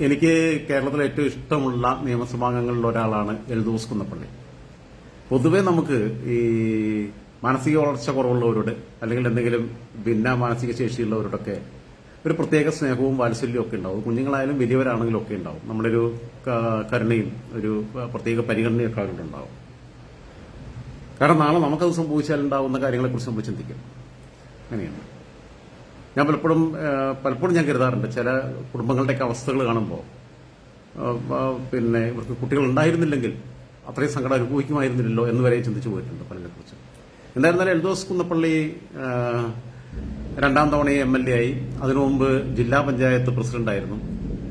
എനിക്ക് കേരളത്തിലെ ഏറ്റവും ഇഷ്ടമുള്ള നിയമസഭാംഗങ്ങളിൽ ഒരാളാണ് എൽദോസ് കുന്നപ്പള്ളി പൊതുവെ നമുക്ക് ഈ മാനസിക വളർച്ച കുറവുള്ളവരോട് അല്ലെങ്കിൽ എന്തെങ്കിലും ഭിന്ന മാനസിക ശേഷിയുള്ളവരോടൊക്കെ ഒരു പ്രത്യേക സ്നേഹവും വാത്സല്യവും ഒക്കെ ഉണ്ടാവും. കുഞ്ഞുങ്ങളായാലും വലിയവരാണെങ്കിലും ഒക്കെ ഉണ്ടാവും. നമ്മളൊരു കരുണയും ഒരു പ്രത്യേക പരിഗണനയൊക്കെ അവരുണ്ടാവും കാരണം നാളെ നമുക്കത് സംഭവിച്ചാൽ ഉണ്ടാവുന്ന കാര്യങ്ങളെക്കുറിച്ച് നമ്മൾ ചിന്തിക്കും. അങ്ങനെയാണ്. ഞാൻ പലപ്പോഴും പലപ്പോഴും ഞാൻ കരുതാറുണ്ട് ചില കുടുംബങ്ങളുടെയൊക്കെ അവസ്ഥകൾ കാണുമ്പോൾ. പിന്നെ ഇവർക്ക് കുട്ടികൾ ഉണ്ടായിരുന്നില്ലെങ്കിൽ അത്രയും സങ്കടം അനുഭവിക്കുമായിരുന്നില്ലല്ലോ എന്ന് വരെ ചിന്തിച്ചു പോയിട്ടുണ്ട് പലതിനെക്കുറിച്ച് എന്തായിരുന്നാലും എൽദോസ് കുന്നപ്പള്ളി രണ്ടാം തവണ എം എൽ എ ആയി. അതിനു മുമ്പ് ജില്ലാ പഞ്ചായത്ത് പ്രസിഡന്റായിരുന്നു.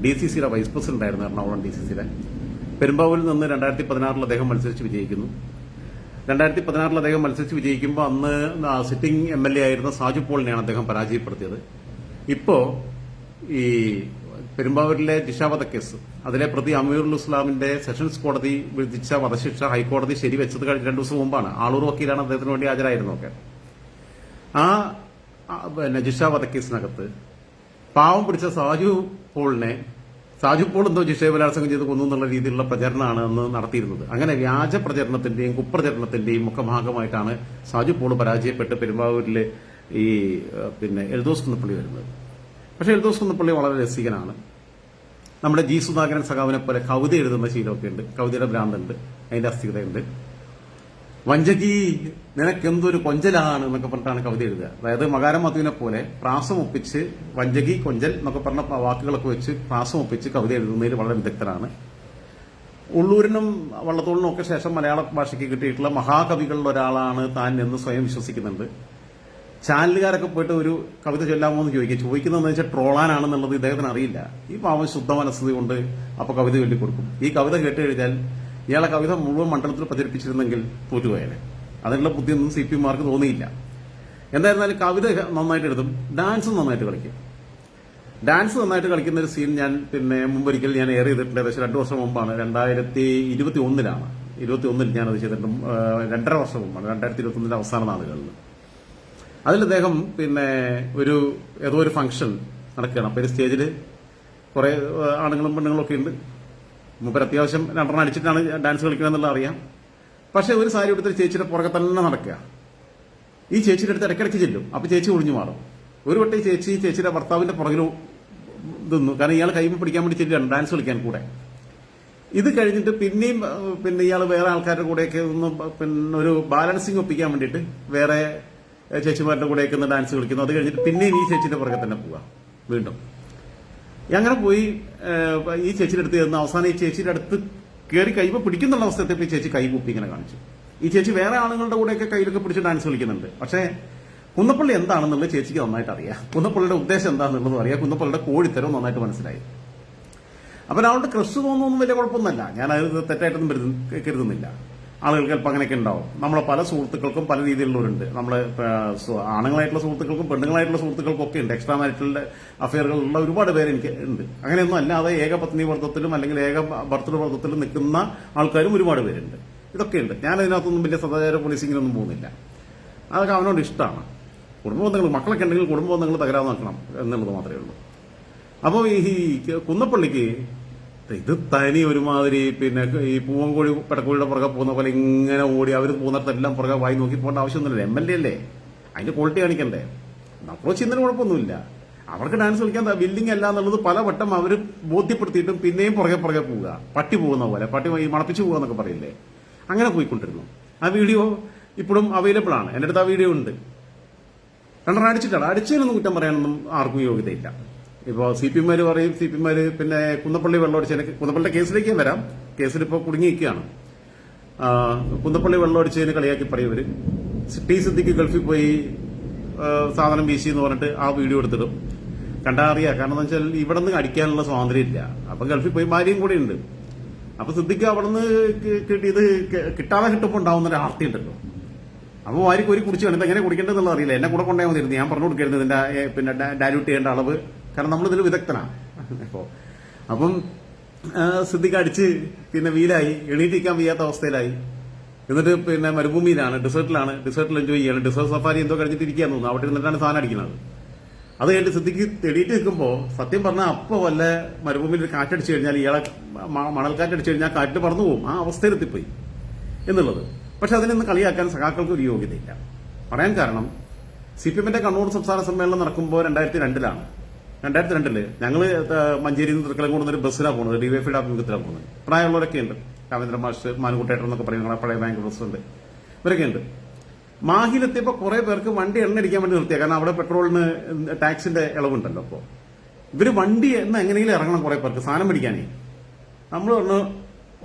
ഡി സി സിയുടെ വൈസ് പ്രസിഡന്റ് ആയിരുന്നു എറണാകുളം ഡി സി സിയുടെ. പെരുമ്പാവൂരിൽ നിന്ന് രണ്ടായിരത്തി പതിനാറിൽ അദ്ദേഹം മത്സരിച്ച് വിജയിക്കുന്നു. രണ്ടായിരത്തി പതിനാറിൽ അദ്ദേഹം മത്സരിച്ച് വിജയിക്കുമ്പോൾ അന്ന് സിറ്റിംഗ് എം എൽ എ ആയിരുന്ന സാജു പോളിനെയാണ് അദ്ദേഹം പരാജയപ്പെടുത്തിയത്. ഇപ്പോ ഈ പെരുമ്പാവൂരിലെ ജിഷാവധ കേസ് അതിലെ പ്രതി അമീറുൽ ഇസ്ലാമിന്റെ സെഷൻസ് കോടതി വിധിച്ച വധശിക്ഷ ഹൈക്കോടതി ശരിവെച്ചത് കഴിഞ്ഞ രണ്ടു ദിവസം മുമ്പാണ്. ആളൂർ വക്കീലാണ് അദ്ദേഹത്തിന് വേണ്ടി ഹാജരായിരുന്നൊക്കെ ആ പിന്നെ ജിഷ വധക്കേസിനകത്ത് പാവം പിടിച്ച സാജു പോളിനെ സാജു പോൾ എന്തോ ജിഷയെ ബലാത്സംഗം ചെയ്ത് കൊന്നു എന്നുള്ള രീതിയിലുള്ള പ്രചരണമാണ് അന്ന് നടത്തിയിരുന്നത്. അങ്ങനെ വ്യാജ പ്രചരണത്തിന്റെയും കുപ്രചരണത്തിന്റെയും ഒക്കെ ഭാഗമായിട്ടാണ് സാജു പോൾ പരാജയപ്പെട്ട് പെരുമ്പാവൂരിലെ ഈ പിന്നെ എൽദോസ് കുന്നപ്പള്ളി വരുന്നത്. പക്ഷേ എൽദോസ് കുന്നപ്പള്ളി വളരെ രസികനാണ്. നമ്മുടെ ജി സുധാകരൻ സഖാവിനെ പോലെ കവിത എഴുതുന്ന ശീലമൊക്കെ ഉണ്ട്. കവിതയുടെ ഭ്രാന്തുണ്ട്. അതിന്റെ അസ്ഥികതയുണ്ട് വഞ്ചകി നിനക്കെന്തൊരു കൊഞ്ചലാണ് എന്നൊക്കെ പറഞ്ഞിട്ടാണ് കവിത എഴുതുക. അതായത് മകാരം മധുവിനെ പോലെ പ്രാസം ഒപ്പിച്ച് വഞ്ചകി കൊഞ്ചൽ എന്നൊക്കെ പറഞ്ഞ വാക്കുകളൊക്കെ വെച്ച് പ്രാസം ഒപ്പിച്ച് കവിത എഴുതുന്നതിൽ വളരെ വിദഗ്ധരാണ്. ഉള്ളൂരിനും വള്ളത്തോളിനും ഒക്കെ ശേഷം മലയാള ഭാഷയ്ക്ക് കിട്ടിയിട്ടുള്ള മഹാകവികളിൽ ഒരാളാണ് താൻ എന്ന് സ്വയം വിശ്വസിക്കുന്നുണ്ട്. ചാനലുകാരൊക്കെ പോയിട്ട് ഒരു കവിത ചൊല്ലാമോ എന്ന് ചോദിക്കുക ചോദിക്കുന്നതെന്ന് വെച്ചാൽ ട്രോളാനാണെന്നുള്ളത് ഇദ്ദേഹത്തിന് അറിയില്ല. ഈ പാവം ശുദ്ധ മനസ്സത് കൊണ്ട് അപ്പോൾ കവിത ചൊല്ലിക്കൊടുക്കും. ഈ കവിത കേട്ട് കഴിഞ്ഞാൽ ഇയാളെ കവിത മുഴുവൻ മണ്ഡലത്തിൽ പ്രചരിപ്പിച്ചിരുന്നെങ്കിൽ തോറ്റുപോയാലേ അതിനുള്ള ബുദ്ധിയൊന്നും സി പി മാർക്ക് തോന്നിയില്ല. എന്തായിരുന്നാലും കവിത നന്നായിട്ട് എഴുതും ഡാൻസ് നന്നായിട്ട് കളിക്കും. ഡാൻസ് നന്നായിട്ട് കളിക്കുന്ന ഒരു സീൻ ഞാൻ പിന്നെ മുമ്പൊരിക്കൽ ഞാൻ എയർ ചെയ്തിട്ടുണ്ട്. ഏകദേശം രണ്ടു വർഷം മുമ്പാണ്. രണ്ടായിരത്തി ഇരുപത്തി ഒന്നിലാണ് ഇരുപത്തി ഒന്നിൽ ഞാനത് ചെയ്തിട്ടുണ്ട് രണ്ടര വർഷം മുമ്പാണ്. രണ്ടായിരത്തി ഇരുപത്തി ഒന്നിന്റെ അവസാന നാളുകളിൽ. അതിൽ അദ്ദേഹം പിന്നെ ഒരു ഏതോ ഒരു ഫംഗ്ഷൻ നടക്കുകയാണ്. അപ്പോൾ ഒരു സ്റ്റേജിൽ കുറേ ആണുങ്ങളും പെണ്ണുങ്ങളും ഒക്കെ ഉണ്ട്. മൂപ്പർ അത്യാവശ്യം രണ്ടെണ്ണം അടിച്ചിട്ടാണ് ഡാൻസ് കളിക്കണമെന്നുള്ള അറിയാം. പക്ഷെ ഒരു സാരി എടുത്തൊരു ചേച്ചിയുടെ പുറകെ തന്നെ നടക്കുക. ഈ ചേച്ചിയുടെ അടുത്ത് ഇടയ്ക്കിടയ്ക്ക് ചെല്ലും. അപ്പോൾ ചേച്ചി ഒഴിഞ്ഞു മാറും. ഒരു വട്ടം ഈ ചേച്ചി ചേച്ചിയുടെ ഭർത്താവിന്റെ പുറകിൽ നിന്നു. കാരണം ഇയാൾ കൈമ പിടിക്കാൻ വേണ്ടി ചെല്ലുകയാണ് ഡാൻസ് കളിക്കാൻ കൂടെ. ഇത് കഴിഞ്ഞിട്ട് പിന്നെയും പിന്നെ ഇയാൾ വേറെ ആൾക്കാരുടെ കൂടെയൊക്കെ ഒന്ന് പിന്നെ ഒരു ബാലൻസിങ് ഒപ്പിക്കാൻ വേണ്ടിയിട്ട് വേറെ ചേച്ചിമാരുടെ കൂടെയൊക്കെ ഒന്ന് ഡാൻസ് കളിക്കുന്നു. അത് കഴിഞ്ഞിട്ട് പിന്നെയും ഈ ചേച്ചിന്റെ പുറകെ തന്നെ പോവുക. വീണ്ടും. അങ്ങനെ പോയി ഈ ചേച്ചിയുടെ അടുത്ത് ചെന്ന് അവസാനം ഈ ചേച്ചിയുടെ അടുത്ത് കയറി കൈമ പിടിക്കുന്നുള്ള അവസ്ഥയത്തിൽ ഈ ചേച്ചി കൈ കൂപ്പി ഇങ്ങനെ കാണിച്ചു. ഈ ചേച്ചി വേറെ ആളുകളുടെ കൂടെയൊക്കെ കയ്യിലൊക്കെ പിടിച്ച് ഡാൻസ് കളിക്കുന്നുണ്ട്. പക്ഷേ കുന്നപ്പള്ളി എന്താണെന്നുള്ളത് ചേച്ചിക്ക് നന്നായിട്ട് അറിയാം. കുന്നപ്പള്ളിയുടെ ഉദ്ദേശം എന്താണെന്നുള്ളതും അറിയാം. കുന്നപ്പള്ളിയുടെ കോഴിത്തരവും നന്നായിട്ട് മനസ്സിലായി. അപ്പൊ അവളുടെ ക്രഷ് തോന്നുന്നൊന്നും വലിയ കുഴപ്പമൊന്നുമല്ല. ഞാൻ അത് തെറ്റായിട്ടൊന്നും കരുതുന്നില്ല. ആളുകൾക്ക് ചിലപ്പോൾ അങ്ങനെയൊക്കെ ഉണ്ടാവും. നമ്മളെ പല സുഹൃത്തുക്കൾക്കും പല രീതിയിലുള്ളവരുണ്ട്. നമ്മളെ ആണുങ്ങളായിട്ടുള്ള സുഹൃത്തുക്കൾക്കും പെണ്ണുങ്ങളായിട്ടുള്ള സുഹൃത്തുക്കൾക്കും ഒക്കെ ഉണ്ട്. എക്സ്ട്രാ മാരിറ്റലിന്റെ അഫെയറുകളുള്ള ഒരുപാട് പേര് എനിക്ക് ഉണ്ട്. അങ്ങനെയൊന്നും അല്ലാതെ ഏകപത്നി വ്രതത്തിലും അല്ലെങ്കിൽ ഏക ഭർത്തൃ വ്രതത്തിലും നിൽക്കുന്ന ആൾക്കാരും ഒരുപാട് പേരുണ്ട്. ഇതൊക്കെ ഉണ്ട്. ഞാൻ ഇതിനകത്തൊന്നും വലിയ സദാചാര പോലീസിങ്ങിനൊന്നും പോകുന്നില്ല. അതൊക്കെ അവനോട് ഇഷ്ടമാണ്. കുടുംബബന്ധങ്ങൾ മക്കളൊക്കെ ഉണ്ടെങ്കിൽ കുടുംബബന്ധങ്ങൾ തകരാതെ നോക്കണം എന്നുള്ളത് മാത്രമേ ഉള്ളൂ. അപ്പോൾ ഈ കുന്നപ്പള്ളിക്ക് ഇത് തനി ഒരുമാതിരി പിന്നെ ഈ പൂവൻകോഴി പെടക്കോഴിയുടെ പുറകെ പോകുന്ന പോലെ ഇങ്ങനെ ഓടി അവർ പോകുന്നിടത്തെല്ലാം പുറകെ വായി നോക്കി പോകേണ്ട ആവശ്യമൊന്നുമില്ല. എം എൽ എ അല്ലേ? അതിന്റെ ക്വാളിറ്റി കാണിക്കണ്ടേ? അപ്രോച്ച് ചെയ്യുന്നതിന് കുഴപ്പമൊന്നുമില്ല. അവർക്ക് ഡാൻസ് കളിക്കാൻ ബിൽഡിംഗ് അല്ല എന്നുള്ളത് പല വട്ടം അവർ ബോധ്യപ്പെടുത്തിയിട്ടും പിന്നെയും പുറകെ പുറകെ പോവുക. പട്ടി പോകുന്ന പോലെ പട്ടി മണപ്പിച്ചു പോകുക എന്നൊക്കെ പറയില്ലേ? അങ്ങനെ പോയിക്കൊണ്ടിരുന്നു. ആ വീഡിയോ ഇപ്പോഴും അവൈലബിൾ ആണ്. എന്റെ അടുത്ത് ആ വീഡിയോ ഉണ്ട്. രണ്ടെണ്ണം അടിച്ചിട്ടാണ്. അടിച്ചതിനൊന്നും കുറ്റം പറയാനൊന്നും ആർക്കും യോഗ്യതയില്ല. ഇപ്പോൾ സി പി എമ്മാർ പറയും സി പി എമ്മാർ പിന്നെ കുന്നപ്പള്ളി വെള്ളമടിച്ചതിന് കുന്നപ്പള്ളിയുടെ കേസിലേക്ക് വരാം. കേസിലിപ്പോൾ കുടുങ്ങിയിരിക്കുകയാണ്. കുന്നപ്പള്ളി വെള്ളമടിച്ചതിന് കളിയാക്കി പറയവര് ടി സിദ്ധിക്ക് ഗൾഫിൽ പോയി സാധനം വീശി എന്ന് പറഞ്ഞിട്ട് ആ വീഡിയോ എടുത്തിടും. കണ്ടാൽ അറിയാം. കാരണം എന്താ വെച്ചാൽ ഇവിടെ നിന്ന് അടിക്കാനുള്ള സ്വാതന്ത്ര്യം ഇല്ല. അപ്പം ഗൾഫിൽ പോയി ഭാര്യയും കൂടെ ഉണ്ട്. അപ്പൊ സിദ്ധിക്ക് അവിടെ നിന്ന് കിട്ടിയത് കിട്ടാതെ കിട്ടുമ്പോൾ ഉണ്ടാവുന്ന ഒരു ആർത്തി ഉണ്ടല്ലോ. അപ്പോൾ വാരി ഒരു കുടിച്ചു വേണം എങ്ങനെ കുടിക്കേണ്ടതെന്നുള്ള അറിയില്ല. എന്നെ കൂടെ കൊണ്ടുപോയാൽ മതിയിരുന്നു ഞാൻ പറഞ്ഞു കൊടുക്കരുത് ഇതിന്റെ പിന്നെ ഡയലൂട്ട് ചെയ്യേണ്ട അളവ്. കാരണം നമ്മളിതിൽ വിദഗ്ധനാണ്. അപ്പോ അപ്പം സിദ്ധിക്ക് അടിച്ച് പിന്നെ വീലായി എണീറ്റിരിക്കാൻ വയ്യാത്ത അവസ്ഥയിലായി. എന്നിട്ട് പിന്നെ മരുഭൂമിയിലാണ് ഡിസേർട്ടിലാണ്. ഡിസേർട്ടിൽ എൻജോയ് ചെയ്യാണ്. ഡിസേർട്ട് സഫാരി എന്തോ കഴിഞ്ഞിട്ട് തോന്നുന്നു. അവിടെ ഇരുന്നിട്ടാണ് സാധനം അടിക്കുന്നത്. അത് കഴിഞ്ഞ് സിദ്ധിക്ക് തെളിയിട്ട് നിൽക്കുമ്പോൾ സത്യം പറഞ്ഞാൽ അപ്പോൾ വല്ല മരുഭൂമിയിൽ ഒരു കാറ്റടിച്ചു കഴിഞ്ഞാൽ ഇയാളെ മണൽക്കാറ്റടിച്ചു കഴിഞ്ഞാൽ കാറ്റ് പറന്നു പോകും. ആ അവസ്ഥയിലെത്തിപ്പോയി എന്നുള്ളത്. പക്ഷെ അതിനൊന്ന് കളിയാക്കാൻ സഖാക്കൾക്ക് ഒരു യോഗ്യതയില്ല. പറയാൻ കാരണം സി പി എമ്മിന്റെ കണ്ണൂർ സംസ്ഥാന സമ്മേളനം നടക്കുമ്പോൾ രണ്ടായിരത്തി രണ്ടിലാണ്. രണ്ടായിരത്തി രണ്ടിൽ ഞങ്ങൾ മഞ്ചേരിയിൽ നിന്ന് കൂടുന്ന ഒരു ബസ്സിലാണ് പോകുന്നത് ഡിവൈഫിയുടെ ആഭിമുഖ്യത്തിലാണ് പോകുന്നത് പ്രായമുള്ളവരൊക്കെ ഉണ്ട്. രാമേന്ദ്ര മാഷ് മാനുകുട്ടേട്ടൻ എന്നൊക്കെ പറയും. ഞങ്ങളെ പഴയ ബാങ്ക് പ്രസിഡന്റ് ഇവരൊക്കെ ഉണ്ട്. മാഹിലെത്തിയപ്പോൾ കുറെ പേർക്ക് വണ്ടി എണ്ണ അടിക്കാൻ വേണ്ടി നിർത്തിയ. കാരണം അവിടെ പെട്രോളിന് ടാക്സിന്റെ ഇളവുണ്ടല്ലോ അപ്പോൾ ഇവർ വണ്ടി എന്ന് എങ്ങനെയെങ്കിലും ഇറങ്ങണം കുറെ പേർക്ക്. സാധനം പിടിക്കാനേ നമ്മൾ പറഞ്ഞു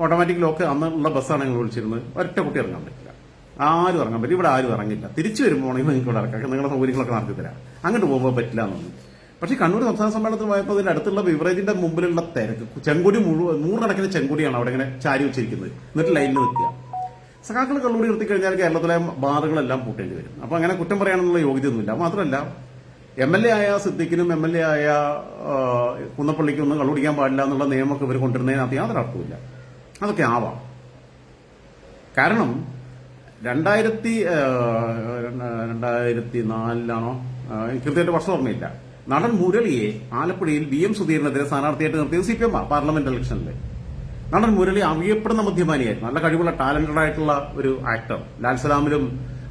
ഓട്ടോമാറ്റിക് ലോക്ക് അന്നുള്ള ബസ്സാണ് ഞങ്ങൾ വിളിച്ചിരുന്നത്. ഒറ്റ കുട്ടി ഇറങ്ങാൻ പറ്റില്ല. ആരും ഇറങ്ങാൻ പറ്റില്ല. ഇവിടെ ആരും ഇറങ്ങില്ല. തിരിച്ചു വരുമ്പോൾ നിങ്ങൾക്ക് ഇവിടെ ഇറക്കാം. നിങ്ങളുടെ സൗകര്യങ്ങളൊക്കെ നടത്തി തരാം. അങ്ങോട്ട് പോകുമ്പോൾ പറ്റില്ല എന്നൊന്നും. പക്ഷേ കണ്ണൂർ സംസ്ഥാന സമ്മേളനത്തിൽ പോയപ്പോൾ അതിന്റെ അടുത്തുള്ള ബിവറേജിന്റെ മുമ്പിലുള്ള തിരക്ക്. ചെങ്കൊടി മുഴുവൻ നൂറുകണക്കിന് ചെങ്കൊടിയാണ് അവിടെ ഇങ്ങനെ ചാരി വെച്ചിരിക്കുന്നത്. എന്നിട്ട് ലൈനിൽ നിൽക്കുക സഖാക്കൾ കള്ളൂടി നിർത്തി കഴിഞ്ഞാൽ കേരളത്തിലെ ബാറുകളെല്ലാം പൂട്ടേണ്ടി വരും. അപ്പൊ അങ്ങനെ കുറ്റം പറയാനുള്ള യോഗ്യതയൊന്നുമില്ല. മാത്രമല്ല എം എൽ എ ആയ സിദ്ദിഖിനും എം എൽ എ ആയ കുന്നപ്പള്ളിക്കും ഒന്നും കള്ളുടിക്കാൻ പാടില്ല എന്നുള്ള നിയമമൊക്കെ ഇവർ കൊണ്ടുവരുന്നതിനകത്ത് യാതൊരു അർത്ഥമില്ല അതൊക്കെ ആവാം. കാരണം രണ്ടായിരത്തി രണ്ടായിരത്തി നാലിലാണോ കൃത്യമായിട്ട് വർഷം ഓർമ്മയില്ല. നടൻ മുരളിയെ ആലപ്പുഴയിൽ വി എം സുധീരനെതിരെ സ്ഥാനാർത്ഥിയായിട്ട് നിർത്തിയത് സി പി എം പാർലമെന്റ് ഇലക്ഷനിൽ നടൻ മുരളി അറിയപ്പെടുന്ന മദ്യപാനിയായിരുന്നു. നല്ല കഴിവുള്ള ടാലന്റഡ് ആയിട്ടുള്ള ഒരു ആക്ടർ. ലാൽസലാമിലും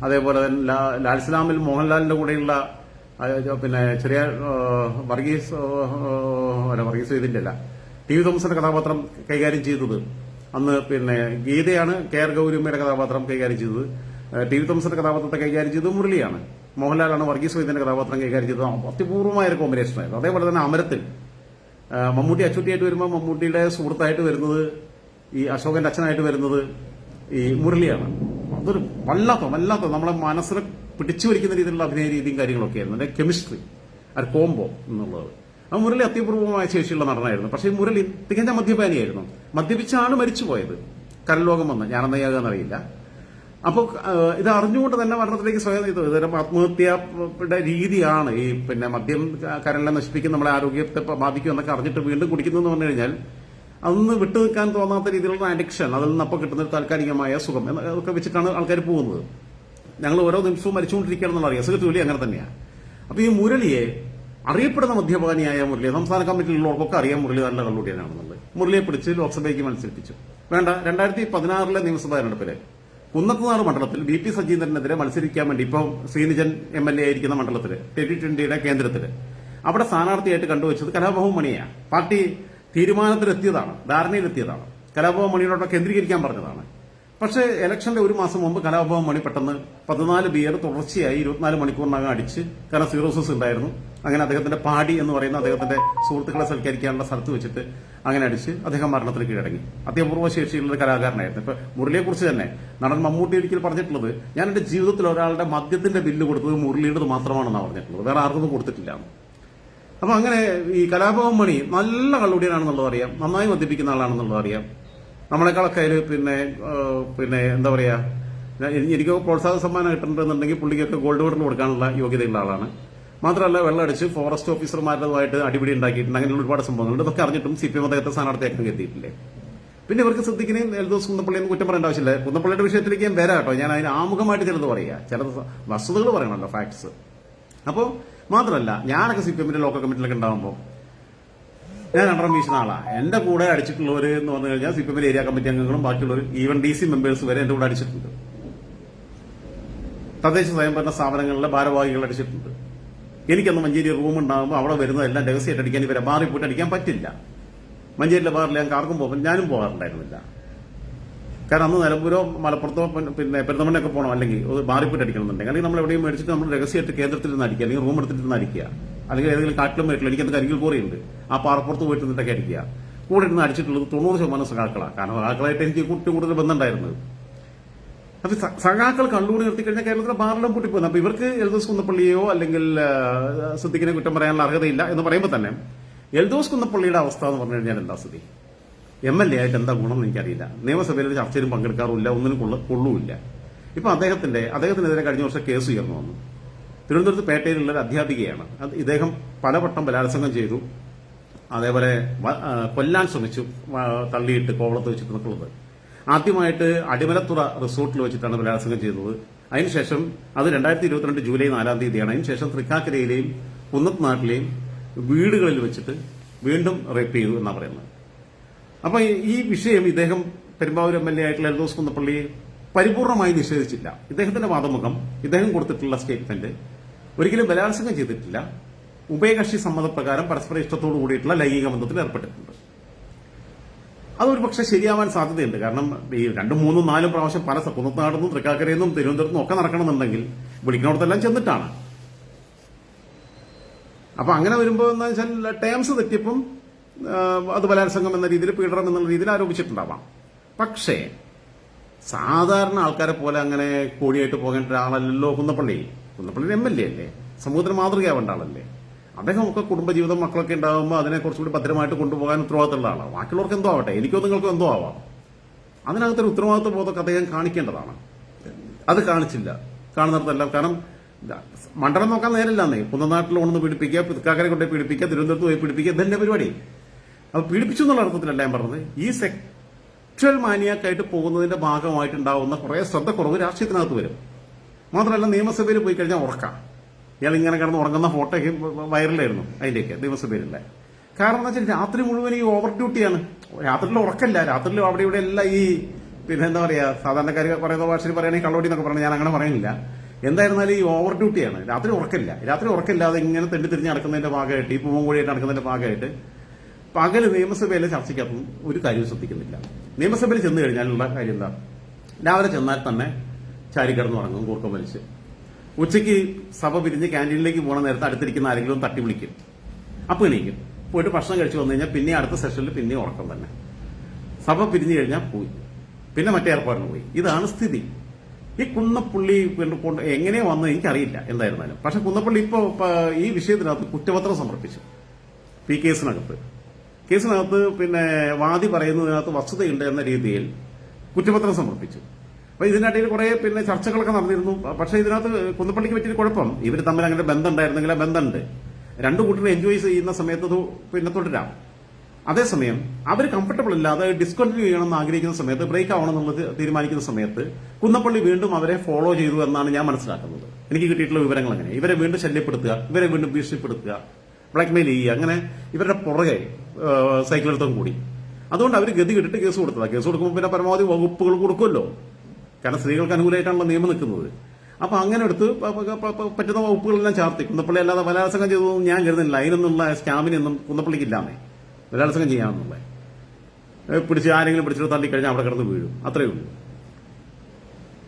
അതേപോലെ തന്നെ ലാൽസലാമിൽ മോഹൻലാലിന്റെ കൂടെയുള്ള പിന്നെ ചെറിയ വർഗീസ് വർഗീസ് ഇതിന്റെ ടി വി തോമസിന്റെ കഥാപാത്രം കൈകാര്യം ചെയ്തത്. അന്ന് പിന്നെ ഗീതയാണ് കെ ആർ ഗൗരിയമ്മയുടെ കഥാപാത്രം കൈകാര്യം ചെയ്തത്. ടി വി തോമസിന്റെ കഥാപാത്രത്തെ കൈകാര്യം ചെയ്തത് മുരളിയാണ്. മോഹൻലാലാണ് വർഗീസ് വൈദ്യന്റെ കഥാപാത്രം കൈകാര്യം ചെയ്തത്. ഒരു കോമ്പിനേഷൻ ആയിരുന്നു. അതേപോലെ തന്നെ അമരത്തിൽ. മമ്മൂട്ടി അച്ചുട്ടിയായിട്ട് വരുമ്പോൾ മമ്മൂട്ടിയുടെ സുഹൃത്തായിട്ട് വരുന്നത് ഈ അശോകന്റെ അച്ഛനായിട്ട് വരുന്നത് ഈ മുരളിയാണ്. അതൊരു വല്ലാത്ത വല്ലാത്ത നമ്മളെ മനസ്സിനെ പിടിച്ചു വലിക്കുന്ന രീതിയിലുള്ള അഭിനയ രീതിയും കാര്യങ്ങളൊക്കെ ആയിരുന്നു. അതിന്റെ കെമിസ്ട്രി ഒരു കോംബോ എന്നുള്ളത്. ആ മുരളി അത്യപൂർവമായ ശേഷിയുള്ള നടനായിരുന്നു. പക്ഷേ മുരളി തികഞ്ഞ മദ്യപാനിയായിരുന്നു. മദ്യപിച്ചാണ് മരിച്ചുപോയത്. കരലോകം വന്ന്. ഞാനെന്നറിയില്ല അപ്പോൾ ഇത് അറിഞ്ഞുകൊണ്ട് തന്നെ മരണത്തിലേക്ക് സ്വയം ഇത് ഇതൊരു ആത്മഹത്യയുടെ രീതിയാണ് ഈ പിന്നെ മദ്യം കരളിനെ നശിപ്പിക്കും നമ്മുടെ ആരോഗ്യത്തെ ബാധിക്കും എന്നൊക്കെ അറിഞ്ഞിട്ട് വീണ്ടും കുടിക്കുന്നു എന്ന് പറഞ്ഞു കഴിഞ്ഞാൽ അതൊന്ന് വിട്ടു നിൽക്കാൻ തോന്നാത്ത രീതിയിലുള്ള അഡിക്ഷൻ അതിൽ നിന്ന് അപ്പോൾ കിട്ടുന്ന ഒരു താൽക്കാലികമായ സുഖം എന്നൊക്കെ വെച്ചിട്ടാണ് ആൾക്കാർ പോകുന്നത്. ഞങ്ങൾ ഓരോ നിമിഷവും മരിച്ചുകൊണ്ടിരിക്കുകയാണെന്നുള്ള അറിയാം. സുഖത്ത് ജോലി അങ്ങനെ തന്നെയാണ് അപ്പൊ ഈ മുരളിയെ അറിയപ്പെടുന്ന മദ്യപാനിയായ മുരളി സംസ്ഥാന കമ്മിറ്റിയിലുള്ളവർക്കൊക്കെ അറിയാം മുരളി നല്ല കള്ളുടിയാനാണെന്നുള്ളത് മുരളിയെ പിടിച്ച് ലോക്സഭയ്ക്ക് മത്സരിപ്പിച്ചു. വേണ്ട രണ്ടായിരത്തി പതിനാറിലെ നിയമസഭാ തെരഞ്ഞെടുപ്പിൽ കുന്നത്തുനാട് മണ്ഡലത്തിൽ വി പി സജീന്ദ്രനെതിരെ മത്സരിക്കാൻ വേണ്ടി ഇപ്പം ശ്രീനിജൻ എം എൽ എ ആയിരിക്കുന്ന മണ്ഡലത്തിൽ ട്വന്റി ട്വന്റിയുടെ കേന്ദ്രത്തിൽ. അവിടെ സ്ഥാനാർത്ഥിയായിട്ട് കണ്ടുവച്ചത് കലാഭവൻ മണിയാണ് പാർട്ടി തീരുമാനത്തിലെത്തിയതാണ് ധാരണയിലെത്തിയതാണ്. കലാഭവൻ മണിയോടൊപ്പം കേന്ദ്രീകരിക്കാൻ പറഞ്ഞതാണ്. പക്ഷേ ഇലക്ഷന്റെ ഒരു മാസം മുമ്പ് കലാഭവൻ മണി പെട്ടെന്ന് പതിനാല് ബിയർ തുടർച്ചയായി ഇരുപത്തിനാല് മണിക്കൂറിനകം അടിച്ച് കാരണം സീറോസിസ് ഉണ്ടായിരുന്നു. അങ്ങനെ അദ്ദേഹത്തിന്റെ പാടി എന്ന് പറയുന്ന അദ്ദേഹത്തിന്റെ സുഹൃത്തുക്കളെ സൽക്കരിക്കാനുള്ള സ്ഥലത്ത് വെച്ചിട്ട് അങ്ങനെ അടിച്ച് അദ്ദേഹം മരണത്തിന് കീഴടങ്ങി അത്യപൂർവ ശേഷിയുള്ള കലാകാരനായിരുന്നു. ഇപ്പൊ മുരളിയെ കുറിച്ച് തന്നെ നടൻ മമ്മൂട്ടി ഒരിക്കൽ പറഞ്ഞിട്ടുള്ളത് ഞാൻ എന്റെ ജീവിതത്തിൽ ഒരാളുടെ മദ്യത്തിന്റെ ബില്ല് കൊടുത്തത് മുരളിയുടേത് മാത്രമാണെന്നാണ് പറഞ്ഞിട്ടുള്ളത്. വേറെ ആർക്കും കൊടുത്തിട്ടില്ല. അപ്പൊ അങ്ങനെ ഈ കലാഭവൻ മണി നല്ല കള്ളുടിയനാണെന്നുള്ളത് അറിയാം നന്നായി മദ്യപിക്കുന്ന ആളാണെന്നുള്ളത് അറിയാം. നമ്മളെക്കാളൊക്കെ അതിൽ പിന്നെ പിന്നെ എന്താ പറയാ എനിക്ക് പ്രോത്സാഹന സമ്മാനം കിട്ടുന്നുണ്ടെന്നുണ്ടെങ്കിൽ പുള്ളിക്കൊക്കെ ഗോൾഡ് മെഡൽ കൊടുക്കാനുള്ള യോഗ്യതയുള്ള ആളാണ്. മാത്രമല്ല വെള്ളമടിച്ച് ഫോറസ്റ്റ് ഓഫീസർമാരുമായിട്ട് അടിപിടി ഉണ്ടാക്കിയിട്ടുണ്ട്. അങ്ങനെയുള്ള ഒരുപാട് സംഭവങ്ങളുണ്ട്. ഇതൊക്കെ അറിഞ്ഞിട്ടും സി പി എം അദ്ദേഹത്തെ സ്ഥാനാർത്ഥിയാക്കാൻ എത്തിയിട്ടില്ലേ? പിന്നെ ഇവർക്ക് ശ്രദ്ധിക്കുകയും എൽദോസ് കുന്നപ്പള്ളിയെന്ന് കുറ്റം പറയേണ്ട ആവശ്യമില്ല. കുന്നപ്പള്ളിയുടെ വിഷയത്തിലേക്ക് ഞാൻ വരാം കേട്ടോ. ഞാൻ അതിന് ആമുഖമായിട്ട് ചിലത് പറയുക ചില വസ്തുതകൾ പറയണമല്ലോ ഫാക്ട്സ് അപ്പോൾ മാത്രമല്ല ഞാനൊക്കെ സി പി എമ്മിന്റെ ലോക്കൽ കമ്മിറ്റിയിലൊക്കെ ഉണ്ടാകുമ്പോൾ ഞാൻ രണ്ടാം വീശുന്ന ആളാണ് എന്റെ കൂടെ അടിച്ചിട്ടുള്ളവർ എന്ന് പറഞ്ഞു കഴിഞ്ഞാൽ സി പി എമ്മിന്റെ ഏരിയ കമ്മിറ്റി അംഗങ്ങളും ബാക്കിയുള്ളവർ ഈവൻ ഡി സി മെമ്പേഴ്സ് വരെ എന്റെ കൂടെ അടിച്ചിട്ടുണ്ട്. തദ്ദേശ സ്വയംഭരണ സ്ഥാപനങ്ങളിലെ ഭാരവാഹികൾ അടിച്ചിട്ടുണ്ട്. എനിക്കന്ന് മഞ്ചേരി റൂം ഉണ്ടാകുമ്പോൾ അവിടെ വരുന്നതെല്ലാം രഹസ്യമായിട്ട് അടിക്കാൻ ഇവരെ ബാറിൽ പോയിട്ട് അടിക്കാൻ പറ്റില്ല. മഞ്ചേരിയിലെ ബാറിൽ ഞാൻ കാർക്കും പോകും ഞാനും പോകാറുണ്ടായിരുന്നില്ല. കാരണം അന്ന് നിലമ്പൂരോ മലപ്പുറത്തോ പിന്നെ- പെരുന്തമണ്ണൊക്കെ പോകണം. അല്ലെങ്കിൽ ബാറിൽ പോയിട്ട് അടിക്കണമെന്നുണ്ടെങ്കിൽ. അല്ലെങ്കിൽ നമ്മൾ എവിടെയും മേടിച്ചിട്ട് നമ്മൾ രഹസ്യമായിട്ട് കേന്ദ്രത്തിൽ നിന്ന് അടിക്കുക. അല്ലെങ്കിൽ റൂം എടുത്തിട്ട് നിന്ന് അടിക്കുക. അല്ലെങ്കിൽ ഏതെങ്കിലും കാട്ടിലും വീട്ടിൽ എനിക്കത് കരികിൽ കോറിയുണ്ട് ആ പാറപ്പുറത്ത് പോയിട്ട് നിന്നിട്ടൊക്കെ അടിക്കുക. കൂടെ ഇരുന്ന് അടിച്ചിട്ടുള്ളത് തൊണ്ണൂറ് ശതമാനം സഖാക്കളാണ് കാരണം സഖാക്കളായിട്ട് എനിക്ക് കുട്ടി കൂടുതൽ ബന്ധമുണ്ടായിരുന്നത്. അപ്പൊ സഖാക്കൾ കണ്ണൂർ നിർത്തിക്കഴിഞ്ഞാൽ കേരളത്തിലെ ബാറെല്ലാം പൂട്ടിപ്പോകുന്നു. അപ്പൊ ഇവർക്ക് എൽദോസ് കുന്നപ്പള്ളിയോ അല്ലെങ്കിൽ സിദ്ദിഖിനെ കുറ്റം പറയാനുള്ള അർഹതയില്ല എന്ന് പറയുമ്പോൾ തന്നെ എൽദോസ് കുന്നപ്പള്ളിയുടെ അവസ്ഥ എന്ന് പറഞ്ഞു കഴിഞ്ഞാൽ എന്താ സ്ഥിതി എം എൽ എ ആയിട്ട് എന്താ ഗുണം എനിക്കറിയില്ല. നിയമസഭയിൽ ഒരു ചർച്ചയിലും പങ്കെടുക്കാറുമില്ല ഒന്നിനും കൊള്ള കൊള്ളുമില്ല ഇപ്പൊ അദ്ദേഹത്തിന്റെ അദ്ദേഹത്തിനെതിരെ കഴിഞ്ഞ വർഷം കേസ് ഉയർന്നു വന്നു. തിരുവനന്തപുരത്ത് പേട്ടയിലുള്ള ഒരു അധ്യാപികയാണ്. അത് ഇദ്ദേഹം പലവട്ടം ബലാത്സംഗം ചെയ്തു. അതേപോലെ കൊല്ലാൻ ശ്രമിച്ചു തള്ളിയിട്ട് കോവളത്ത് വെച്ചിട്ട് നിൽക്കുന്നത്. ആദ്യമായിട്ട് അടിമലത്തുറ റിസോർട്ടിൽ വെച്ചിട്ടാണ് ബലാത്സംഗം ചെയ്തത്. അതിനുശേഷം അത് രണ്ടായിരത്തി ഇരുപത്തിരണ്ട് ജൂലൈ നാലാം തീയതിയാണ്. അതിനുശേഷം തൃക്കാക്കരയിലെയും കുന്നത്ത് നാട്ടിലെയും വീടുകളിൽ വെച്ചിട്ട് വീണ്ടും റേപ്പ് ചെയ്തു എന്നാണ് പറയുന്നത്. അപ്പൊ ഈ- വിഷയം ഇദ്ദേഹം പെരുമ്പാവൂർ എം എൽ എ ആയിട്ടുള്ള എൽദോസ് കുന്നപ്പള്ളി പരിപൂർണമായി നിഷേധിച്ചില്ല. ഇദ്ദേഹത്തിന്റെ വാദമുഖം ഇദ്ദേഹം കൊടുത്തിട്ടുള്ള സ്റ്റേറ്റ്മെന്റ് ഒരിക്കലും ബലാത്സംഗം ചെയ്തിട്ടില്ല. ഉഭയകക്ഷി സമ്മതപ്രകാരം പരസ്പര ഇഷ്ടത്തോടു കൂടിയിട്ടുള്ള ലൈംഗിക ബന്ധത്തിൽ ഏർപ്പെട്ടിട്ടുണ്ട്. അതൊരു പക്ഷെ ശരിയാവാൻ സാധ്യതയുണ്ട്. കാരണം ഈ രണ്ടും മൂന്നും നാലും പ്രാവശ്യം പല കുന്നത്താടുന്നും തൃക്കാക്കരയിൽ നിന്നും തിരുവനന്തപുരത്ത് ഒക്കെ നടക്കണമെന്നുണ്ടെങ്കിൽ വിളിക്കണോടത്തെല്ലാം ചെന്നിട്ടാണ്. അപ്പൊ അങ്ങനെ വരുമ്പോൾ എന്താ വെച്ചാൽ ടേംസ് തെറ്റിയപ്പം ആ, അത് ബലാത്സംഗം എന്ന രീതിയിൽ പീഡനം എന്നുള്ള രീതിയിൽ ആരോപിച്ചിട്ടുണ്ടാവാം. പക്ഷേ സാധാരണ ആൾക്കാരെ പോലെ അങ്ങനെ കോടിയായിട്ട് പോകേണ്ട ഒരാളല്ലല്ലോ Kunnappilly. Kunnappilly M L A അല്ലേ? സമൂഹത്തിന് മാതൃകയാവേണ്ട ആളല്ലേ? അദ്ദേഹം ഒക്കെ കുടുംബജീവിതം മക്കളൊക്കെ ഉണ്ടാകുമ്പോൾ അതിനെ കുറച്ചുകൂടി ഭദ്രമായിട്ട് കൊണ്ടുപോകാൻ ഉത്തരവാദിത്തമുള്ള ആളാണ്. ബാക്കിയുള്ളവർക്ക് എന്തോ ആവട്ടെ എനിക്കോ നിങ്ങൾക്കോ എന്തോ ആവാം. അതിനകത്തൊരു ഉത്തരവാദിത്വ ബോധമൊക്കെ അദ്ദേഹം കാണിക്കേണ്ടതാണ്. അത് കാണിച്ചില്ല. കാണുന്നിടത്തല്ല കാരണം മണ്ഡലം നോക്കാൻ നേരില്ലാന്നേ കുന്നനാട്ടിൽ ഒന്ന് പീഡിപ്പിക്കുക പുതുക്കാക്കരെ കൊണ്ടേ പീഡിപ്പിക്കുക തിരുവനന്തപുരത്ത് പോയി പീഡിപ്പിക്കുക ഇതന്നെ പരിപാടി. അത് പീഡിപ്പിച്ചു എന്നുള്ള അർത്ഥത്തിലല്ല ഞാൻ പറഞ്ഞത്. ഈ സെക്ച്വൽ മാനിയാക്കായിട്ട് പോകുന്നതിന്റെ ഭാഗമായിട്ടുണ്ടാവുന്ന കുറേ ശ്രദ്ധക്കുറവ് രാഷ്ട്രീയത്തിനകത്ത് വരും. മാത്രമല്ല നിയമസഭയിൽ പോയി കഴിഞ്ഞാൽ ഉറക്കാം. ഇയാൾ ഇങ്ങനെ കിടന്ന് ഉറങ്ങുന്ന ഫോട്ടോയ്ക്ക് വൈറലായിരുന്നു അതിന്റെയൊക്കെ ദിവസപേരില്ല കാരണം എന്താ വെച്ചാൽ രാത്രി മുഴുവൻ ഈ ഓവർ ഡ്യൂട്ടിയാണ്. രാത്രിയിൽ ഉറക്കല്ല രാത്രിയിൽ അവിടെ ഇവിടെ എല്ലാം ഈ പിന്നെ എന്താ പറയാ സാധാരണക്കാർ പറയുന്ന ഭാഷയിൽ പറയുകയാണെങ്കിൽ കള്ളോടി എന്നൊക്കെ പറഞ്ഞു ഞാൻ അങ്ങനെ പറയുന്നില്ല. എന്തായിരുന്നാലും ഈ ഓവർ ഡ്യൂട്ടിയാണ്. രാത്രി ഉറക്കില്ല രാത്രി ഉറക്കില്ലാതെ ഇങ്ങനെ തെണ്ടി തിരിഞ്ഞ് നടക്കുന്നതിന്റെ ഭാഗമായിട്ട് ഈ പൂവൻ കോഴിയായിട്ട് നടക്കുന്നതിന്റെ ഭാഗമായിട്ട് പകൽ നിയമസഭയിലെ ചർച്ചയ്ക്കകത്തും ഒരു കാര്യവും ശ്രദ്ധിക്കുന്നില്ല. നിയമസഭയിൽ ചെന്ന് കഴിഞ്ഞാലുള്ള കാര്യം എന്താ? രാവിലെ ചെന്നാൽ തന്നെ ചാരി കിടന്ന് ഉറങ്ങും കൂർക്കം വലിച്ച്. ഉച്ചയ്ക്ക് സഭ പിരിഞ്ഞ് ക്യാന്റീനിലേക്ക് പോകണ നേരത്തെ അടുത്തിരിക്കുന്ന ആരെങ്കിലും തട്ടി വിളിക്കും. അപ്പൊ എണീക്കും. പോയിട്ട് ഭക്ഷണം കഴിച്ചു വന്നു കഴിഞ്ഞാൽ പിന്നെ അടുത്ത സെഷനിൽ പിന്നെ ഉറക്കം തന്നെ. സഭ പിരിഞ്ഞു കഴിഞ്ഞാൽ പോയി. പിന്നെ മറ്റേ ഏർപ്പാടിന് പോയി. ഇതാണ് സ്ഥിതി. ഈ കുന്നപ്പള്ളി കൊണ്ട് എങ്ങനെ വന്നത് എനിക്കറിയില്ല എന്തായിരുന്നാലും. പക്ഷെ കുന്നപ്പള്ളി ഇപ്പോൾ ഈ വിഷയത്തിനകത്ത് കുറ്റപത്രം സമർപ്പിച്ചു. പി കേസിനകത്ത് കേസിനകത്ത് പിന്നെ വാദി പറയുന്നതിനകത്ത് വസ്തുതയുണ്ട് എന്ന രീതിയിൽ കുറ്റപത്രം സമർപ്പിച്ചു. അപ്പൊ ഇതിനിടയിൽ കുറെ പിന്നെ ചർച്ചകളൊക്കെ നടന്നിരുന്നു. പക്ഷേ ഇതിനകത്ത് കുന്നപ്പള്ളിക്ക് പറ്റിയൊരു കുഴപ്പം. ഇവർ തമ്മിൽ അങ്ങനെ ബന്ധം ഉണ്ടായിരുന്നെങ്കിൽ ആ ബന്ധമുണ്ട്. രണ്ടു കൂട്ടരും എൻജോയ് ചെയ്യുന്ന സമയത്ത് പിന്നെ തുടരാം. അതേസമയം അവർ കംഫർട്ടബിൾ ഇല്ലാതെ ഡിസ്കണ്ടിന്യൂ ചെയ്യണമെന്ന് ആഗ്രഹിക്കുന്ന സമയത്ത് ബ്രേക്ക് ആവണം എന്നുള്ളത് തീരുമാനിക്കുന്ന സമയത്ത് കുന്നപ്പള്ളി വീണ്ടും അവരെ ഫോളോ ചെയ്തു എന്നാണ് ഞാൻ മനസ്സിലാക്കുന്നത്. എനിക്ക് കിട്ടിയിട്ടുള്ള വിവരങ്ങൾ അങ്ങനെ ഇവരെ വീണ്ടും ശല്യപ്പെടുത്തുക ഇവരെ വീണ്ടും ഭീഷണിപ്പെടുത്തുക ബ്ലാക്ക്മെയിൽ ചെയ്യുക അങ്ങനെ ഇവരുടെ പുറകെ സൈക്കിളെടുത്തും കൂടി. അതുകൊണ്ട് അവർ ഗതി കിട്ടിട്ട് കേസ് കൊടുത്തതാണ് കേസ് കൊടുക്കുമ്പോൾ പിന്നെ പരമാവധി വകുപ്പുകൾ കൊടുക്കുമല്ലോ. കാരണം സ്ത്രീകൾക്ക് അനുകൂലമായിട്ടാണല്ലോ നിയമം നിൽക്കുന്നത്. അപ്പൊ അങ്ങനെ എടുത്ത് പറ്റുന്ന വകുപ്പുകളെല്ലാം ചാർത്തി. കുന്നപ്പള്ളി അല്ലാതെ ബലാത്സംഗം ചെയ്തതൊന്നും ഞാൻ കരുതുന്നില്ല. അതിനൊന്നുള്ള സ്റ്റാമിനൊന്നും കുന്നപ്പള്ളിക്ക് ഇല്ലാന്നേ ബലാത്സംഗം ചെയ്യാമെന്നുള്ളത് പിടിച്ച് ആരെങ്കിലും പിടിച്ചിട്ട് തള്ളിക്കഴിഞ്ഞാൽ അവിടെ കിടന്ന് വീഴും. അത്രയേ ഉള്ളൂ.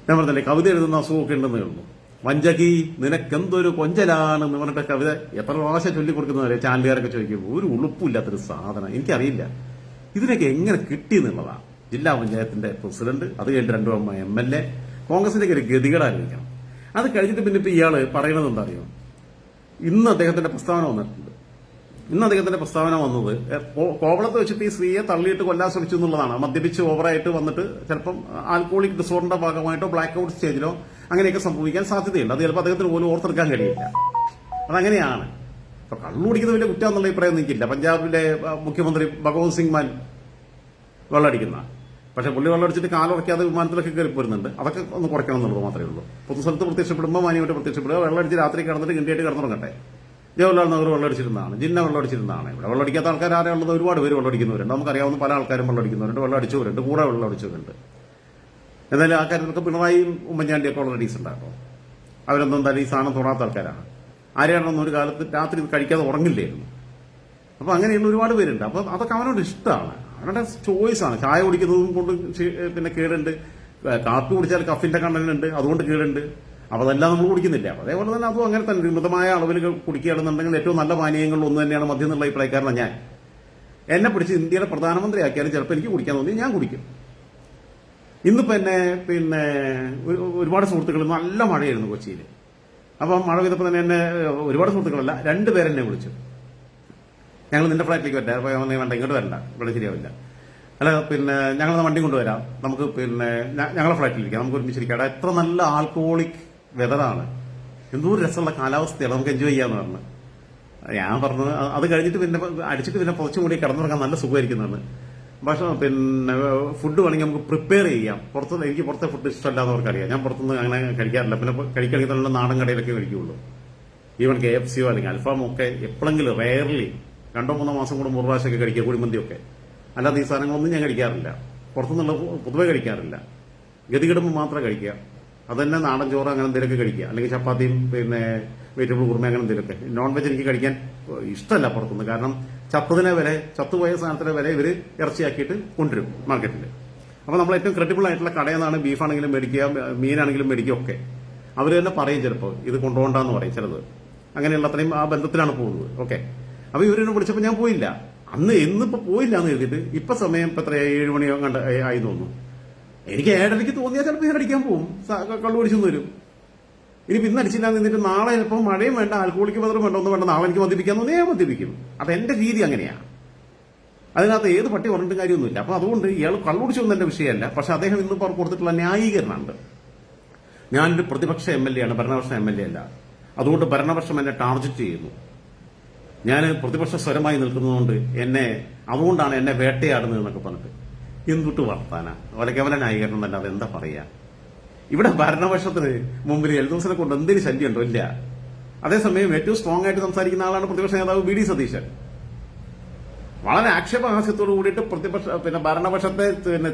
ഞാൻ പറഞ്ഞില്ലേ കവിത എഴുതുന്ന അസുഖമൊക്കെ ഉണ്ടെന്ന് കേൾക്കുന്നു വഞ്ചകി നിനക്കെന്തൊരു കൊഞ്ചലാണ് എന്ന് പറഞ്ഞിട്ട് കവിത എത്ര പ്രാവശ്യം ചൊല്ലിക്കൊടുക്കുന്നവരെ ചാനലുകാരൊക്കെ ചോദിക്കും ഒരു ഉളുപ്പില്ലാത്തൊരു സാധനം എനിക്കറിയില്ല. ഇതിനൊക്കെ എങ്ങനെ കിട്ടി എന്നുള്ളതാണ് ജില്ലാ പഞ്ചായത്തിന്റെ പ്രസിഡന്റ് അത് കഴിഞ്ഞിട്ട് രണ്ടു അമ്മ എം എൽ എ. കോൺഗ്രസിന്റെ ഒരു ഗതികൾ ആലോചിക്കണം. അത് കഴിഞ്ഞിട്ട് പിന്നെ ഇപ്പൊ ഇയാൾ പറയുന്നത് എന്താ അറിയോ ഇന്ന് അദ്ദേഹത്തിന്റെ പ്രസ്താവന വന്നിട്ടുണ്ട്. ഇന്ന് അദ്ദേഹത്തിന്റെ പ്രസ്താവന വന്നത് കോവളത്ത് വെച്ചിട്ട് ഈ സ്ത്രീയെ തള്ളിയിട്ട് കൊല്ലാൻ ശ്രമിച്ചു എന്നുള്ളതാണ്. മദ്യപിച്ച് ഓവറായിട്ട് വന്നിട്ട് ചിലപ്പം ആൽക്കോളിക് ഡിസോർഡറിന്റെ ഭാഗമായിട്ടോ ബ്ലാക്ക് ഔട്ട് സ്റ്റേജിലോ അങ്ങനെയൊക്കെ സംഭവിക്കാൻ സാധ്യതയുണ്ട്. അത് ചിലപ്പോൾ അദ്ദേഹത്തിന് പോലും ഓർത്തെടുക്കാൻ കഴിയില്ല. അതങ്ങനെയാണ്. ഇപ്പൊ കള്ളു കുടിക്കുന്ന വലിയ കുറ്റം എന്നുള്ള അഭിപ്രായം നിൽക്കില്ല പഞ്ചാബിലെ മുഖ്യമന്ത്രി ഭഗവത് സിംഗ് മാൻ വെള്ളമടിക്കുന്ന പക്ഷെ പുള്ളി വെള്ളമടിച്ചിട്ട് കാലുറക്കാതെ വിമാനത്തിലൊക്കെ കയറി പോരുന്നുണ്ട്. അതൊക്കെ ഒന്ന് കുറയ്ക്കണം എന്നുള്ളത് മാത്രമേ ഉള്ളൂ. പൊതുസ്ഥലത്ത് പ്രത്യക്ഷപ്പെടുമ്പോൾ മാന്യമായിട്ട് പ്രത്യക്ഷപ്പെടുക. വെള്ളമടിച്ച് രാത്രി കിടന്നിട്ട് ഗണ്ടിയായിട്ട് കിടന്നുറങ്ങട്ടെ. ജവഹർലാൽ നെഹ്റു വെള്ളമടിച്ചിരുന്നതാണ് ജിന്ന വെള്ളമടിച്ചിരുന്നതാണ് ഇവിടെ വെള്ളമടിക്കാത്ത ആൾക്കാർ ആരെയുള്ളത് ഒരുപാട് പേര് വെള്ളമടിക്കുന്നവരുണ്ട് നമുക്കറിയാവുന്ന പല ആൾക്കാരും വെള്ളമടിക്കുന്നവരുണ്ട് വെള്ളമടിച്ചവരുണ്ട് കൂടെ വെള്ളമടിച്ചവരുണ്ട് എന്നാലും ആ കാര്യത്തിലൊക്കെ പിണറായിയും ഉമ്മൻചാണ്ടിയൊക്കെ ഉള്ള ഡീസ് ഉണ്ടാക്കും അവരൊന്നും തന്നെ ഈ സാധനം തൊടാത്ത ആൾക്കാരാണ്. ആരെയാണെന്ന് ഒരു കാലത്ത് രാത്രി കഴിക്കാതെ ഉറങ്ങില്ലായിരുന്നു. അപ്പൊ അങ്ങനെയുള്ള ഒരുപാട് പേരുണ്ട്. അപ്പൊ അതൊക്കെ അവനോട് ഇഷ്ടമാണ്. അവരുടെ ചോയ്സ് ആണ്. ചായ കുടിക്കുന്നതും കൊണ്ട് പിന്നെ കേടുണ്ട്. കാപ്പി കുടിച്ചാൽ കഫിന്റെ കണ്ടന്റ് ഉണ്ട് അതുകൊണ്ട് കേടുണ്ട്. അപ്പൊ അതെല്ലാം നമ്മൾ കുടിക്കുന്നില്ല. അതേപോലെ തന്നെ അതും അങ്ങനെ തന്നെ. മിതമായ അളവിൽ കുടിക്കുകയാണെന്നുണ്ടെങ്കിൽ ഏറ്റവും നല്ല പാനീയങ്ങളിൽ ഒന്ന് തന്നെയാണ് മദ്യം എന്നുള്ള അഭിപ്രായക്കാരനാണ് ഞാൻ. എന്നെ പിടിച്ച് ഇന്ത്യയുടെ പ്രധാനമന്ത്രി ആക്കിയാലും ചിലപ്പോൾ എനിക്ക് കുടിക്കാൻ തോന്നി ഞാൻ കുടിക്കും. ഇന്നിപ്പോ എന്നെ പിന്നെ ഒരുപാട് സുഹൃത്തുക്കൾ നല്ല മഴയായിരുന്നു കൊച്ചിയിൽ. അപ്പം മഴ പെയ്തപ്പോൾ തന്നെ എന്നെ ഒരുപാട് സുഹൃത്തുക്കളല്ല രണ്ടുപേരെന്നെ വിളിച്ചു. ഞങ്ങൾ നിന്റെ ഫ്ലാറ്റിലേക്ക് വരാം അപ്പോൾ നീ വേണ്ട. ഇങ്ങോട്ട് വരണ്ട. ഇവിടെ ശരിയാവില്ല. അല്ല പിന്നെ ഞങ്ങൾ വണ്ടി കൊണ്ടുവരാം. നമുക്ക് പിന്നെ ഞങ്ങളെ ഫ്ലാറ്റിലിരിക്കാം. നമുക്ക് ഒരുമിച്ചിരിക്കാം എത്ര നല്ല ആൽക്കഹോളിക് വെതറാണ് എന്തോ രസമുള്ള കാലാവസ്ഥയാണ്. നമുക്ക് എൻജോയ് ചെയ്യാന്ന് പറഞ്ഞു. ഞാൻ പറഞ്ഞത് അത് കഴിഞ്ഞിട്ട് പിന്നെ അടിച്ചിട്ട് പിന്നെ കുറച്ചും കൂടി കിടന്നുറങ്ങാൻ നല്ല സുഖമായിരിക്കുന്നതാണ്. പക്ഷെ പിന്നെ ഫുഡ് വേണമെങ്കിൽ നമുക്ക് പ്രിപ്പയർ ചെയ്യാം. പുറത്ത് എനിക്ക് പുറത്തെ ഫുഡ് ഇഷ്ടമല്ലാന്ന് അവർക്കറിയാം ഞാൻ പുറത്തുനിന്ന് അങ്ങനെ കഴിക്കാറില്ല. പിന്നെ കഴിക്കണമെങ്കിൽ തന്നെ നാടൻ കടയിലൊക്കെ കഴിക്കുകയുള്ളൂ. ഈവൻ കെ എഫ് സിയോ അല്ലെങ്കിൽ അൽഫാമോ ഒക്കെ എപ്പോഴെങ്കിലും റെയർലി രണ്ടോ മൂന്നോ മാസം കൂടെ മൂന്ന് പ്രാവശ്യമൊക്കെ കഴിക്കുക കുഴിമന്തിയൊക്കെ. അല്ലാതെ ഈ സാധനങ്ങളൊന്നും ഞാൻ കഴിക്കാറില്ല. പുറത്തുനിന്നുള്ള പൊതുവെ കഴിക്കാറില്ല. ഗതികിടുമ്പോൾ മാത്രമേ കഴിക്കുക. അതന്നെ നാടൻ ചോറ് അങ്ങനെ എന്തെങ്കിലുമൊക്കെ കഴിക്കുക. അല്ലെങ്കിൽ ചപ്പാത്തിയും പിന്നെ വെജിറ്റബിൾ കുറുമ അങ്ങനെ എന്തെങ്കിലുമൊക്കെ. നോൺ വെജ് എനിക്ക് കഴിക്കാൻ ഇഷ്ടമല്ല പുറത്തുനിന്ന്. കാരണം ചത്തതിനെ വരെ ചത്തുപോയ സാധനത്തിനെ വരെ ഇവർ ഇറച്ചിയാക്കിയിട്ട് കൊണ്ടുവരും മാർക്കറ്റിൽ അപ്പോൾ നമ്മൾ ഏറ്റവും ക്രെഡിബിൾ ആയിട്ടുള്ള കടയെന്നാണ് ബീഫാണെങ്കിലും മേടിക്കുക മീനാണെങ്കിലും മേടിക്കുക ഒക്കെ. അവർ തന്നെ പറയും ചിലപ്പോൾ ഇത് കൊണ്ടുപോകണ്ടെന്ന് പറയും ചിലത്. അങ്ങനെയുള്ള അത്രയും ആ ബന്ധത്തിലാണ് പോകുന്നത്. ഓക്കെ. അപ്പോൾ ഇവരെന്നെ വിളിച്ചപ്പോൾ ഞാൻ പോയില്ല. അന്ന് എന്നിപ്പോ പോയില്ല എന്ന് എഴുതിയിട്ട് ഇപ്പൊ സമയം ഇപ്പൊ എത്ര ഏഴ് മണിയോ കണ്ട ആയി തോന്നുന്നു. എനിക്ക് ഏഴരയ്ക്ക് തോന്നിയാൽ ചിലപ്പോൾ ഞാൻ അടിക്കാൻ പോകും കള്ളു പിടിച്ചൊന്നും വരും. ഇനി ഇന്ന് അടിച്ചില്ല നിന്നിട്ട് നാളെ ചിലപ്പോൾ മഴയും വേണ്ട ആൽക്കോളിക്ക് മാത്രം വേണ്ട ഒന്നും വേണ്ട നാളെ എനിക്ക് മദ്യപിക്കാൻ തോന്നി ഞാൻ മദ്യപിക്കും. അത് എന്റെ രീതി അങ്ങനെയാണ് അതിനകത്ത് ഏത് പട്ടി പറഞ്ഞിട്ട് കാര്യമൊന്നുമില്ല. അപ്പൊ അതുകൊണ്ട് ഇയാൾ കള്ളുടിച്ചൊന്നും എന്നെ വിഷയമല്ല. പക്ഷെ അദ്ദേഹം ഇന്ന് കൊടുത്തിട്ടുള്ള ന്യായീകരണമുണ്ട്. ഞാനൊരു പ്രതിപക്ഷ എം എൽ എ ആണ് ഭരണപക്ഷ എം എൽ എ അല്ല. അതുകൊണ്ട് ഭരണപക്ഷം എന്നെ ടാർജറ്റ് ചെയ്യുന്നു. ഞാൻ പ്രതിപക്ഷ സ്വരമായി നിൽക്കുന്നതുകൊണ്ട് എന്നെ അതുകൊണ്ടാണ് എന്നെ വേട്ടയാടുന്നത് എന്നൊക്കെ പറഞ്ഞിട്ട് എന്തുട്ട് വർത്താന? കേവല ന്യായീകരണം തന്നെ അതെന്താ പറയാ? ഇവിടെ ഭരണപക്ഷത്തിന് മുമ്പിൽ എൽദോസിനെ കൊണ്ട് എന്തെങ്കിലും ശല്യമുണ്ടോ? ഇല്ല. അതേസമയം ഏറ്റവും സ്ട്രോങ് ആയിട്ട് സംസാരിക്കുന്ന ആളാണ് പ്രതിപക്ഷ നേതാവ് വി ഡി സതീശൻ. വളരെ ആക്ഷേപഹാസ്യത്തോട് കൂടിയിട്ട് പ്രതിപക്ഷ പിന്നെ ഭരണപക്ഷത്തെ പിന്നെ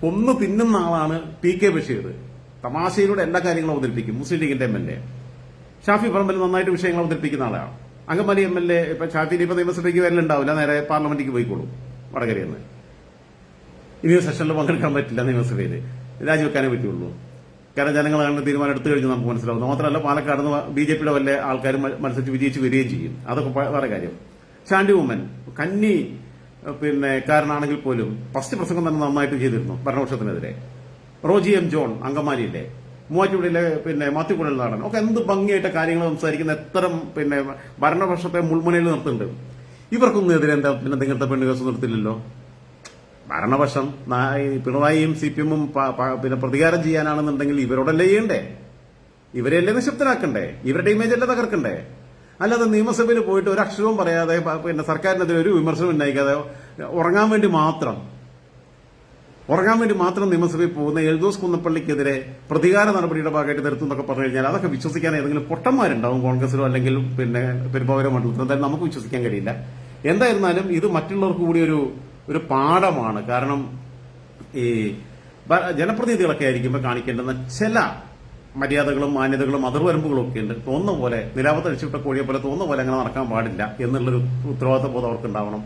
കൊന്നു തിന്നുന്ന ആളാണ് പി കെ ബഷീർ. തമാശയിലൂടെ എല്ലാ കാര്യങ്ങളും അവതരിപ്പിക്കും. മുസ്ലിം ലീഗിന്റെ M L A. Shafi Parambil നന്നായിട്ട് വിഷയങ്ങൾ അവതരിപ്പിക്കുന്ന ആളാണ്. അങ്കമാലി എം എൽ എ ഇപ്പൊ ഷാഫി ഇപ്പൊ നിയമസഭയ്ക്ക് വരലുണ്ടാവില്ല നേരെ പാർലമെന്റിലേക്ക് പോയിക്കോളും വടകരയിൽ നിന്ന് ഇനി സെഷനിൽ പങ്കെടുക്കാൻ പറ്റില്ല നിയമസഭയിൽ രാജിവെക്കാനേ പറ്റുള്ളൂ. കാരണം ജനങ്ങൾ അങ്ങനെ തീരുമാനം എടുത്തു കഴിഞ്ഞ് നമുക്ക് മനസ്സിലാവും മാത്രമല്ല പാലക്കാട് നിന്ന് ബി ജെ പിയുടെ വല്ല ആൾക്കാരും മത്സരിച്ച് വിജയിച്ച് വരികയും ചെയ്യും. അതൊക്കെ വേറെ കാര്യം. ചാണ്ടി ഉമ്മൻ കന്നി പിന്നെ കാരനാണെങ്കിൽ പോലും ഫസ്റ്റ് പ്രസംഗം തന്നെ നന്നായിട്ട് ചെയ്തിരുന്നു ഭരണപക്ഷത്തിനെതിരെ. റോജി എം ജോൺ അങ്കമാലിയിലെ. മൂവാറ്റുപുഴയിലെ പിന്നെ മാത്യുക്കുഴൽ നാടൻ ഒക്കെ എന്ത് ഭംഗിയായിട്ട് കാര്യങ്ങൾ സംസാരിക്കുന്ന എത്ര പിന്നെ ഭരണപക്ഷത്തെ മുൾമുനയിൽ നിർത്തുന്നുണ്ട്. ഇവർക്കൊന്നും എതിരെ എന്താ പിന്നെ നിങ്ങളുടെ പെണ്ണു കേസ് നിർത്തില്ലല്ലോ? ഭരണപക്ഷം പിണറായിയും സി പി എമ്മും പിന്നെ പ്രതികാരം ചെയ്യാനാണെന്നുണ്ടെങ്കിൽ ഇവരോടല്ലേ ചെയ്യണ്ടേ? ഇവരെയല്ലേ നിശബ്ദനാക്കണ്ടേ ഇവരുടെ ഇമേജ് അല്ലേ തകർക്കണ്ടേ? അല്ലാതെ നിയമസഭയിൽ പോയിട്ട് ഒരു അക്ഷരവും പറയാതെ പിന്നെ സർക്കാരിനെതിരെ ഒരു വിമർശനം ഉന്നയിക്കാതെ ഉറങ്ങാൻ വേണ്ടി മാത്രം ഉറങ്ങാൻ വേണ്ടി മാത്രം നിയമസഭയിൽ പോകുന്ന എൽദോസ് കുന്നപ്പള്ളിക്കെതിരെ പ്രതികാര നടപടിയുടെ ഭാഗമായിട്ട് നിർത്തും എന്നൊക്കെ പറഞ്ഞു കഴിഞ്ഞാൽ അതൊക്കെ വിശ്വസിക്കാൻ ഏതെങ്കിലും പൊട്ടന്മാരുണ്ടാവും കോൺഗ്രസിലോ അല്ലെങ്കിൽ പിന്നെ പെരുമ്പാവൂരോ മണ്ഡലത്തിലോ എന്തായാലും നമുക്ക് വിശ്വസിക്കാൻ കഴിയില്ല. എന്തായിരുന്നാലും ഇത് മറ്റുള്ളവർക്ക് കൂടി ഒരു ഒരു പാഠമാണ്. കാരണം ഈ ജനപ്രതിനിധികളൊക്കെ ആയിരിക്കുമ്പോൾ കാണിക്കേണ്ടുന്ന ചില മര്യാദകളും മാന്യതകളും അതിർവരമ്പുകളും ഒക്കെ ഉണ്ട്. തോന്നുന്ന പോലെ നിലാപത്ത് അഴിച്ചുവിട്ട കോഴിയെ പോലെ തോന്നുന്ന പോലെ അങ്ങനെ നടക്കാൻ പാടില്ല എന്നുള്ളൊരു ഉത്തരവാദിത്ത ബോധം അവർക്ക് ഉണ്ടാവണം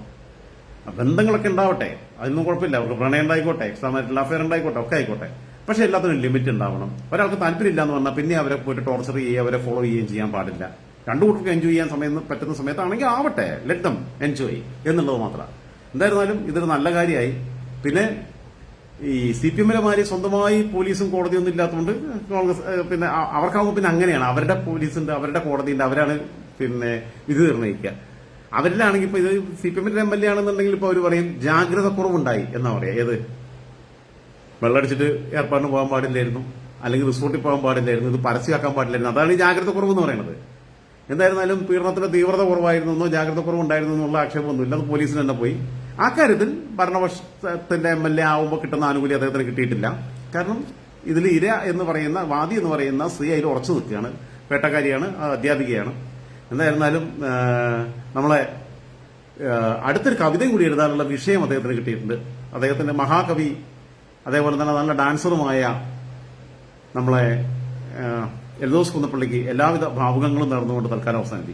ബന്ധങ്ങളൊക്കെ ഉണ്ടാവട്ടെ. അതൊന്നും കുഴപ്പമില്ല. അവർക്ക് പ്രണയം ഉണ്ടായിക്കോട്ടെ എക്സ്ട്രാ മാരിറ്റൽ അഫയർ ഉണ്ടായിക്കോട്ടെ ഒക്കെ ആയിക്കോട്ടെ. പക്ഷെ എല്ലാത്തിനും ലിമിറ്റ് ഉണ്ടാവണം. ഒരാൾക്ക് താല്പര്യമില്ല എന്ന് പറഞ്ഞാൽ പിന്നെ അവരെ പോയിട്ട് ടോർച്ചർ ചെയ്യുക അവരെ ഫോളോ ചെയ്യുകയും ചെയ്യാൻ പാടില്ല. രണ്ടു കൂട്ടർക്ക് എൻജോയ് ചെയ്യാൻ സമയം പറ്റുന്ന സമയത്താണെങ്കിൽ ആവട്ടെ ലെറ്റ് ദം എൻജോയ് എന്നുള്ളത് മാത്രം. എന്തായിരുന്നാലും ഇതൊരു നല്ല കാര്യമായി. പിന്നെ ഈ സി പി എമ്മിലെമാര് സ്വന്തമായി പോലീസും കോടതിയൊന്നും ഇല്ലാത്തതുകൊണ്ട് കോൺഗ്രസ് പിന്നെ അവർക്കാവുമ്പോൾ പിന്നെ അങ്ങനെയാണ്. അവരുടെ പോലീസുണ്ട് അവരുടെ കോടതിയുണ്ട് അവരാണ് പിന്നെ വിധി നിർണയിക്കുക. അവരിലാണെങ്കിൽ ഇപ്പൊ ഇത് സി പി എമ്മിന്റെ എം എൽ എ ആണെന്നുണ്ടെങ്കിൽ ഇപ്പൊ അവർ പറയും ജാഗ്രത കുറവുണ്ടായി എന്നാ പറയാ. ഏത്? വെള്ളടിച്ചിട്ട് ഏർപ്പാടിന് പോകാൻ പാടില്ലായിരുന്നു. അല്ലെങ്കിൽ റിസോർട്ടിൽ പോകാൻ പാടില്ലായിരുന്നു. ഇത് പരസ്യമാക്കാൻ പാടില്ലായിരുന്നു. അതാണ് ഈ ജാഗ്രത കുറവ് എന്ന് പറയുന്നത്. എന്തായിരുന്നാലും പീഡനത്തിന്റെ തീവ്രത കുറവായിരുന്നു എന്നോ ജാഗ്രത കുറവുണ്ടായിരുന്നു എന്നുള്ള ആക്ഷേപമൊന്നുമില്ല. അത് പോലീസിന് തന്നെ പോയി. ആ കാര്യത്തിൽ ഭരണപക്ഷത്തിന്റെ എം എൽ എ ആവുമ്പോൾ കിട്ടുന്ന ആനുകൂല്യം അദ്ദേഹത്തിന് കിട്ടിയിട്ടില്ല. കാരണം ഇതിൽ ഇര എന്ന് പറയുന്ന വാദി എന്ന് പറയുന്ന സ്ത്രീ അതിൽ ഉറച്ചു നിൽക്കുകയാണ്. വേട്ടക്കാരിയാണ് അധ്യാപികയാണ്. എന്തായിരുന്നാലും നമ്മളെ അടുത്തൊരു കവിതയും കൂടി എഴുതാനുള്ള വിഷയം അദ്ദേഹത്തിന് കിട്ടിയിട്ടുണ്ട്. അദ്ദേഹത്തിന്റെ മഹാകവി അതേപോലെ തന്നെ നല്ല ഡാൻസറുമായ നമ്മളെ എൽദോസ് കുന്നപ്പള്ളിക്ക് എല്ലാവിധ ഭാവുകങ്ങളും നേർന്നുകൊണ്ട് തൽക്കാലം അവസാനിപ്പിക്കും